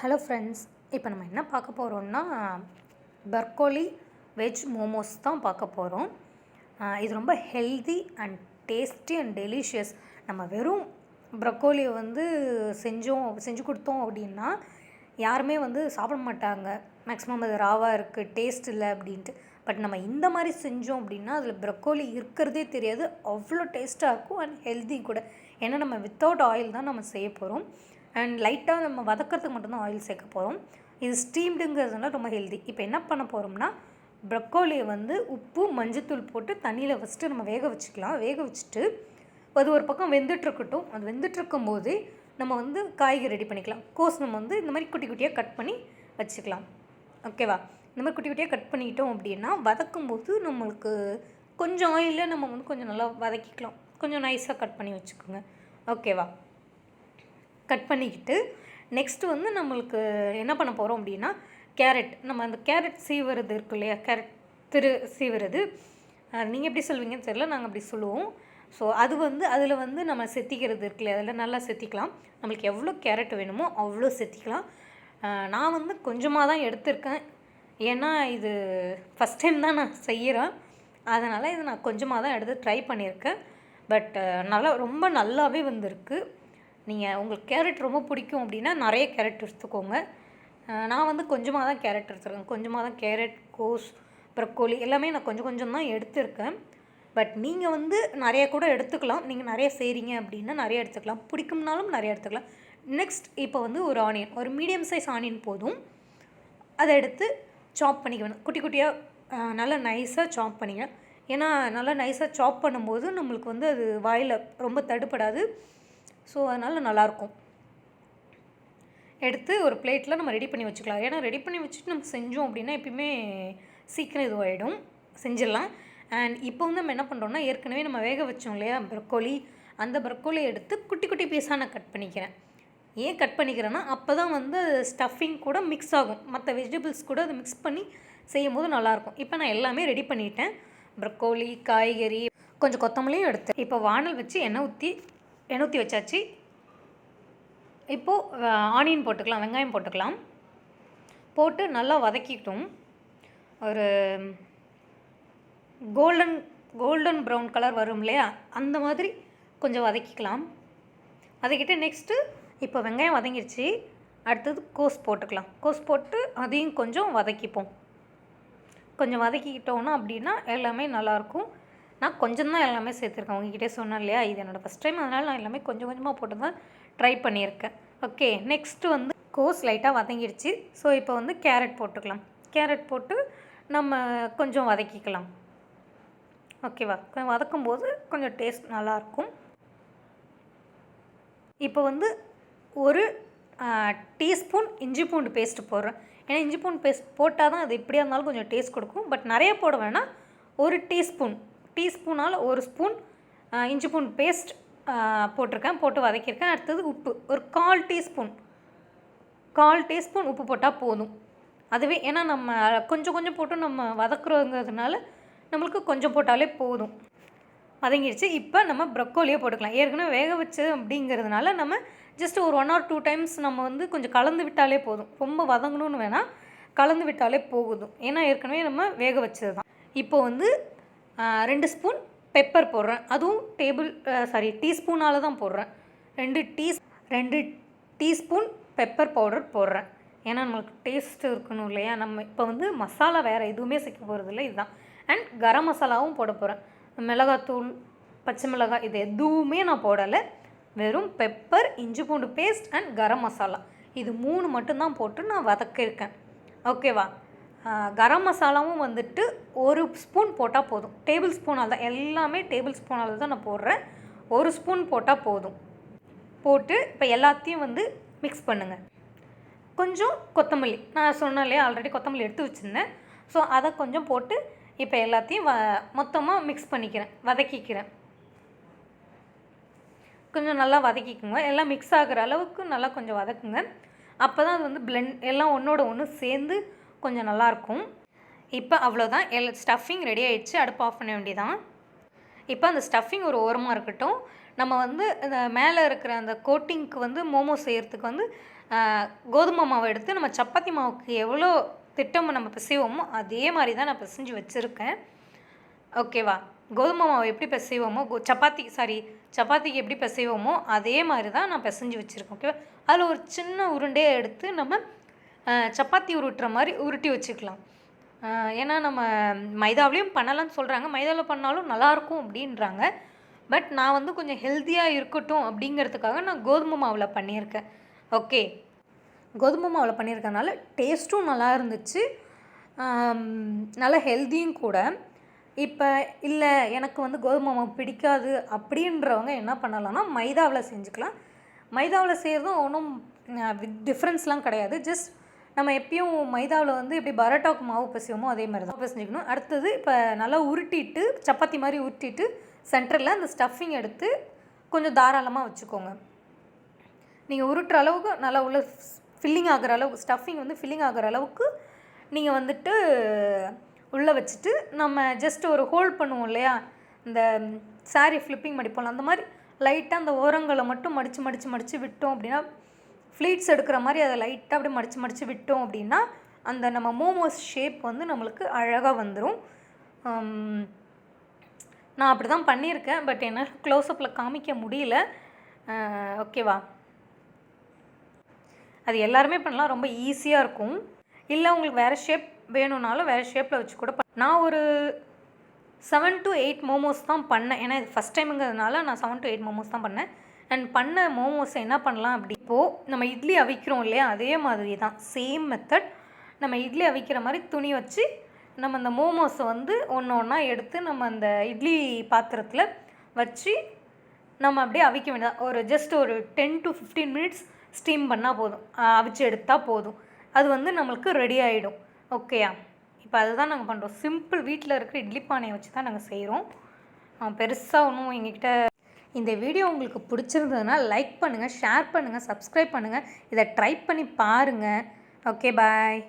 Hello friends இப்போ நம்ம என்ன பார்க்க போகிறோம்னா பர்கோலி வெஜ் மோமோஸ் தான் பார்க்க போகிறோம் இது ரொம்ப healthy and tasty and delicious நம்ம வெறும் ப்ரக்கோலியை வந்து செஞ்சோம் செஞ்சு கொடுத்தோம் அப்படின்னா யாருமே வந்து சாப்பிட மாட்டாங்க. மேக்ஸிமம் அது ராவாக இருக்குது டேஸ்ட் இல்லை அப்படின்ட்டு. பட் நம்ம இந்த மாதிரி செஞ்சோம் அப்படின்னா அதில் ப்ரக்கோலி இருக்கிறதே தெரியாது. அவ்வளோ டேஸ்ட்டாக இருக்கும் அண்ட் ஹெல்தி கூட. ஏன்னா நம்ம வித்தவுட் ஆயில் தான் நம்ம செய்ய போகிறோம் அண்ட் லைட்டாக நம்ம வதக்கிறதுக்கு மட்டும்தான் ஆயில் சேர்க்க போகிறோம் இது ஸ்டீம்டுங்கிறதுனால ரொம்ப ஹெல்தி இப்போ என்ன பண்ண போகிறோம்னா ப்ரக்கோலியை வந்து உப்பு மஞ்சத்தூள் போட்டு தண்ணியில் ஃபஸ்ட்டு நம்ம வேக வச்சுக்கலாம். வேக வச்சுட்டு அது ஒரு பக்கம் வெந்துட்டுருக்கட்டும். அது வெந்துட்டுருக்கும் போது நம்ம வந்து காய்கறி ரெடி பண்ணிக்கலாம். கோஸ் நம்ம வந்து இந்த மாதிரி குட்டி குட்டியாக கட் பண்ணி வச்சுக்கலாம். ஓகேவா இந்த மாதிரி குட்டி குட்டியாக கட் பண்ணிக்கிட்டோம் அப்படின்னா வதக்கும் போது நம்மளுக்கு கொஞ்சம் ஆயிலில் நம்ம வந்து கொஞ்சம் நல்லா வதக்கிக்கலாம். கொஞ்சம் நைஸாக கட் பண்ணி வச்சுக்கோங்க. ஓகேவா கட் பண்ணிக்கிட்டு நெக்ஸ்ட்டு வந்து நம்மளுக்கு என்ன பண்ண போகிறோம் அப்படின்னா கேரட் நம்ம அந்த கேரட் சீவுறது இருக்கு இல்லையா? கேரட் திரு சீவுறது. நீங்கள் எப்படி சொல்வீங்கன்னு தெரியல நாங்கள் அப்படி சொல்லுவோம். ஸோ அது வந்து அதில் வந்து நம்ம செத்திக்கிறது இருக்குல்ல அதில் நல்லா செத்திக்கலாம். நம்மளுக்கு எவ்வளோ கேரட் வேணுமோ அவ்வளோ செத்திக்கலாம். நான் வந்து கொஞ்சமாக தான் எடுத்திருக்கேன். ஏன்னா இது ஃபஸ்ட் டைம் தான் நான் செய்கிறேன் அதனால் இது நான் கொஞ்சமாக தான் எடுத்து ட்ரை பண்ணியிருக்கேன். பட் நல்லா ரொம்ப நல்லாவே வந்திருக்கு. நீங்கள் உங்களுக்கு கேரட் ரொம்ப பிடிக்கும் அப்படின்னா நிறைய கேரட் எடுத்துக்கோங்க. நான் வந்து கொஞ்சமாக தான் கேரட் எடுத்துருக்கேன். கொஞ்சமாக தான் கேரட் கோஸ் ப்ரக்கோலி எல்லாமே நான் கொஞ்சம் கொஞ்சம் தான் எடுத்திருக்கேன். பட் நீங்கள் வந்து நிறைய கூட எடுத்துக்கலாம். நீங்கள் நிறைய செய்கிறீங்க அப்படின்னா நிறைய எடுத்துக்கலாம். பிடிக்கும்னாலும் நிறைய எடுத்துக்கலாம். நெக்ஸ்ட் இப்போ வந்து ஒரு ஆனியன் ஒரு மீடியம் சைஸ் ஆனியன் போதும். அதை எடுத்து சாப் பண்ணிக்கணும். குட்டி குட்டியாக நல்லா நைஸாக சாப் பண்ணிக்கணும். ஏன்னா நல்லா நைஸாக சாப் பண்ணும்போது நம்மளுக்கு வந்து அது வாயில் ரொம்ப தடுப்படாது. ஸோ அதனால் நல்லாயிருக்கும் எடுத்து ஒரு பிளேட்டில் நம்ம ரெடி பண்ணி வச்சுக்கலாம். ஏன்னா ரெடி பண்ணி வச்சுட்டு நம்ம செஞ்சோம் அப்படின்னா எப்பயுமே சீக்கிரம் இதுவாகிடும் செஞ்சிடலாம். அண்ட் இப்போ வந்து நம்ம என்ன பண்ணுறோம்னா ஏற்கனவே நம்ம வேக வச்சோம் இல்லையா ப்ரக்கோலி? அந்த ப்ரக்கோலி எடுத்து குட்டி குட்டி பீஸாக நான் கட் பண்ணிக்கிறேன். ஏன் கட் பண்ணிக்கிறேன்னா அப்போ தான் வந்து ஸ்டஃபிங் கூட மிக்ஸ் ஆகும். மற்ற வெஜிடபிள்ஸ் கூட அதை மிக்ஸ் பண்ணி செய்யும் போது நல்லாயிருக்கும் இப்போ நான் எல்லாமே ரெடி பண்ணிட்டேன். ப்ரக்கோலி காய்கறி கொஞ்சம் கொத்தமல்லியும் எடுத்தேன். இப்போ வானல் வச்சு எண்ணெய் ஊற்றி எண்ணூற்றி வச்சாச்சு. இப்போது ஆனியன் போட்டுக்கலாம் வெங்காயம் போட்டுக்கலாம். போட்டு நல்லா வதக்கிட்டோம். ஒரு கோல்டன் கோல்டன் ப்ரௌன் கலர் வரும் இல்லையா? அந்த மாதிரி கொஞ்சம் வதக்கிக்கலாம். வதக்கிட்டு நெக்ஸ்ட்டு இப்போ வெங்காயம் வதங்கிடுச்சு அடுத்தது கோஸ் போட்டுக்கலாம். கோஸ் போட்டு அதையும் கொஞ்சம் வதக்கிப்போம். கொஞ்சம் வதக்கிக்கிட்டோன்னா அப்படின்னா எல்லாமே நல்லாயிருக்கும். நான் கொஞ்சம் தான் எல்லாமே சேர்த்துருக்கேன். உங்ககிட்டே சொன்னேன் இல்லையா? இது என்னோடய ஃபஸ்ட் டைம் அதனால் நான் எல்லாமே கொஞ்சம் கொஞ்சமாக போட்டு தான் ட்ரை பண்ணியிருக்கேன். ஓகே நெக்ஸ்ட்டு வந்து கோஸ் லைட்டாக வதங்கிடுச்சு. ஸோ இப்போ வந்து கேரட் போட்டுக்கலாம். கேரட் போட்டு நம்ம கொஞ்சம் வதக்கிக்கலாம். ஓகேவா கொஞ்சம் வதக்கும் போது கொஞ்சம் டேஸ்ட் நல்லாயிருக்கும் இப்போ வந்து ஒரு டீஸ்பூன் இஞ்சி பூண்டு பேஸ்ட்டு போடுறேன். ஏன்னா இஞ்சி பூண்டு பேஸ்ட் போட்டால் தான் அது எப்படியா இருந்தாலும் கொஞ்சம் டேஸ்ட் கொடுக்கும். பட் நிறைய போட வேணாம். ஒரு டீஸ்பூன் டீஸ்பூனால் ஒரு ஸ்பூன் இஞ்சி பூண்டு பேஸ்ட் போட்டிருக்கேன். போட்டு வதக்கியிருக்கேன். அடுத்தது உப்பு. ஒரு கால் டீஸ்பூன். கால் டீஸ்பூன் உப்பு போட்டால் போதும். அதுவே ஏன்னா நம்ம கொஞ்சம் கொஞ்சம் போட்டு நம்ம வதக்குறோங்கிறதுனால நம்மளுக்கு கொஞ்சம் போட்டாலே போதும். வதங்கிடுச்சு இப்போ நம்ம ப்ரக்கோலியே போட்டுக்கலாம். ஏற்கனவே வேக வச்சு அப்படிங்கிறதுனால நம்ம ஜஸ்ட் ஒரு ஒன் ஆர் டூ டைம்ஸ் நம்ம வந்து கொஞ்சம் கலந்து விட்டாலே போதும். ரொம்ப வதங்கணும்னு வேணால் கலந்து விட்டாலே போகுதும் ஏன்னா ஏற்கனவே நம்ம வேக வச்சது தான் இப்போ வந்து ரெண்டு ஸ்பூன் பெப்பர் போடுறேன். அதுவும் டேபிள் சாரி டீஸ்பூனால் தான் போடுறேன். ரெண்டு டீ ரெண்டு டீஸ்பூன் பெப்பர் பவுடர் போடுறேன். ஏன்னா நம்மளுக்கு டேஸ்ட் இருக்கணும் இல்லையா? நம்ம இப்போ வந்து மசாலா வேறு எதுவுமே சேர்க்க போகிறது இல்லை இதுதான். அண்ட் கரம் மசாலாவும் போட போகிறேன் மிளகாத்தூள் பச்சை மிளகாய் இது எதுவுமே நான் போடலை. வெறும் பெப்பர் இஞ்சி பூண்டு பேஸ்ட் அண்ட் கரம் மசாலா. இது மூணு மட்டும்தான் போட்டு நான் வதக்கியிருக்கேன். ஓகேவா கரம் மசாலாவும் வந்துட்டு ஒரு ஸ்பூன் போட்டால் போதும். டேபிள் ஸ்பூனால் தான். எல்லாமே டேபிள் ஸ்பூனால் தான் நான் போடுறேன். ஒரு ஸ்பூன் போட்டால் போதும். போட்டு இப்போ எல்லாத்தையும் வந்து மிக்ஸ் பண்ணுங்கள் கொஞ்சம் கொத்தமல்லி. நான் சொன்னேன் இல்லையா ஆல்ரெடி கொத்தமல்லி எடுத்து வச்சுருந்தேன். ஸோ அதை கொஞ்சம் போட்டு இப்போ எல்லாத்தையும் வ மொத்தமாக மிக்ஸ் பண்ணிக்கிறேன். வதக்கிக்கிறேன். கொஞ்சம் நல்லா வதக்கிக்குங்க. எல்லாம் மிக்ஸ் ஆகிற அளவுக்கு நல்லா கொஞ்சம் வதக்குங்க. அப்போ தான் அது வந்து பிளெண்ட் எல்லாம் ஒன்றோட ஒன்று சேர்ந்து கொஞ்சம் நல்லாயிருக்கும். இப்போ அவ்வளோதான். எல் ஸ்டஃபிங் ரெடி ஆகிடுச்சு அடுப்பு ஆஃப் பண்ண வேண்டியதான் இப்போ அந்த ஸ்டஃபிங் ஒரு ஓரமாக இருக்கட்டும். நம்ம வந்து இந்த மேலே இருக்கிற அந்த கோட்டிங்க்கு வந்து மோமோ செய்கிறதுக்கு வந்து கோதுமை மாவை எடுத்து நம்ம சப்பாத்தி மாவுக்கு எவ்வளோ திட்டம் நம்ம பிசைவோமோ அதே மாதிரி தான் நான் பிசைஞ்சு வச்சுருக்கேன். ஓகேவா? கோதுமை மாவு எப்படி பிசைவோமோ கோ சப்பாத்தி சாரி சப்பாத்திக்கு எப்படி பிசைவோமோ அதே மாதிரி தான் நான் பிசைஞ்சு வச்சுருக்கேன். ஓகேவா? அதில் ஒரு சின்ன உருண்டையை எடுத்து நம்ம சப்பாத்தி உருட்டுற மாதிரி உருட்டி வச்சுக்கலாம். ஏன்னா நம்ம மைதாவிலையும் பண்ணலாம்னு சொல்கிறாங்க மைதாவில் பண்ணாலும் நல்லாயிருக்கும் அப்படின்றாங்க. பட் நான் வந்து கொஞ்சம் ஹெல்த்தியாக இருக்கட்டும் அப்படிங்கிறதுக்காக நான் கோதுமை மாவில் பண்ணியிருக்கேன். ஓகே. கோதுமை மாவில் பண்ணியிருக்கனால டேஸ்ட்டும் நல்லா இருந்துச்சு நல்ல ஹெல்த்தியும் கூட. இப்போ இல்லை எனக்கு வந்து கோதுமை மாவு பிடிக்காது அப்படின்றவங்க என்ன பண்ணலாம்னா மைதாவில் செஞ்சுக்கலாம். மைதாவில் செய்கிறதும் ஒன்றும் டிஃப்ரென்ஸ்லாம் கிடையாது. ஜஸ்ட் நம்ம எப்பயும் மைதாவில் வந்து எப்படி பரோட்டாவுக்கு மாவு பிசைவோமோ அதே மாதிரி தான். பிசைஞ்சிக்கணும். அடுத்தது இப்போ நல்லா உருட்டிட்டு சப்பாத்தி மாதிரி உருட்டிட்டு சென்டரில் அந்த ஸ்டஃபிங் எடுத்து கொஞ்சம் தாராளமாக வச்சுக்கோங்க. நீங்கள் உருட்டுற அளவுக்கு நல்லா உள்ள ஃபில்லிங் ஆகிற அளவுக்கு ஸ்டஃபிங் வந்து ஃபில்லிங் ஆகிற அளவுக்கு நீங்கள் வந்துட்டு உள்ளே வச்சுட்டு நம்ம ஜஸ்ட் ஒரு ஹோல்ட் பண்ணுவோம் இல்லையா? இந்த சாரீ ஃப்ளிப்பிங் மடிப்போம் அந்த மாதிரி லைட்டாக அந்த ஓரங்களை மட்டும் மடித்து மடித்து மடித்து விட்டோம் அப்படின்னா ஃப்ளீட்ஸ் எடுக்கிற மாதிரி அதை லைட்டாக அப்படியே மடித்து மடித்து விட்டோம் அப்படின்னா அந்த நம்ம மோமோஸ் ஷேப் வந்து நம்மளுக்கு அழகாக வந்துடும் நான் அப்படி தான் பண்ணியிருக்கேன் பட் என்னால் க்ளோஸ்அப்பில் காமிக்க முடியல. ஓகேவா? அது எல்லாருமே பண்ணலாம் ரொம்ப ஈஸியாக இருக்கும். இல்லை உங்களுக்கு வேறு ஷேப் வேணும்னாலும் வேறு ஷேப்பில் வச்சு கூட பண்ண- நான் ஒரு செவன் டு எயிட் மோமோஸ் தான் பண்ணேன். ஏன்னா இது ஃபஸ்ட் டைமுங்கிறதுனால நான் செவன் டு எயிட் மோமோஸ் தான் பண்ணேன். அண்ட் பண்ண மோமோஸை என்ன பண்ணலாம் அப்படி? இப்போது நம்ம இட்லி அவிக்கிறோம் இல்லையா? அதே மாதிரி தான். சேம் மெத்தட் நம்ம இட்லி அவிக்கிற மாதிரி துணி வச்சு நம்ம அந்த மோமோஸை வந்து ஒன்று ஒன்றா எடுத்து நம்ம அந்த இட்லி பாத்திரத்தில் வச்சு நம்ம அப்படியே அவிக்க வேண்டியது ஒரு ஜஸ்ட் ஒரு ten to fifteen minutes steam பண்ணால் போதும். அவிச்சு எடுத்தால் போதும். அது வந்து நம்மளுக்கு ரெடி ஆகிடும் ஓகேயா இப்போ அதுதான் நாங்கள் பண்ணுறோம் சிம்பிள் வீட்டில் இருக்கிற இட்லி பானையை வச்சு தான் நாங்கள் செய்கிறோம் பெருசாக ஒன்றும் எங்ககிட்ட இந்த வீடியோ உங்களுக்கு பிடிச்சிருந்ததுன்னா லைக் பண்ணுங்கள் ஷேர் பண்ணுங்கள் சப்ஸ்கிரைப் பண்ணுங்கள் இதை ட்ரை பண்ணி பாருங்கள் ஓகே பாய்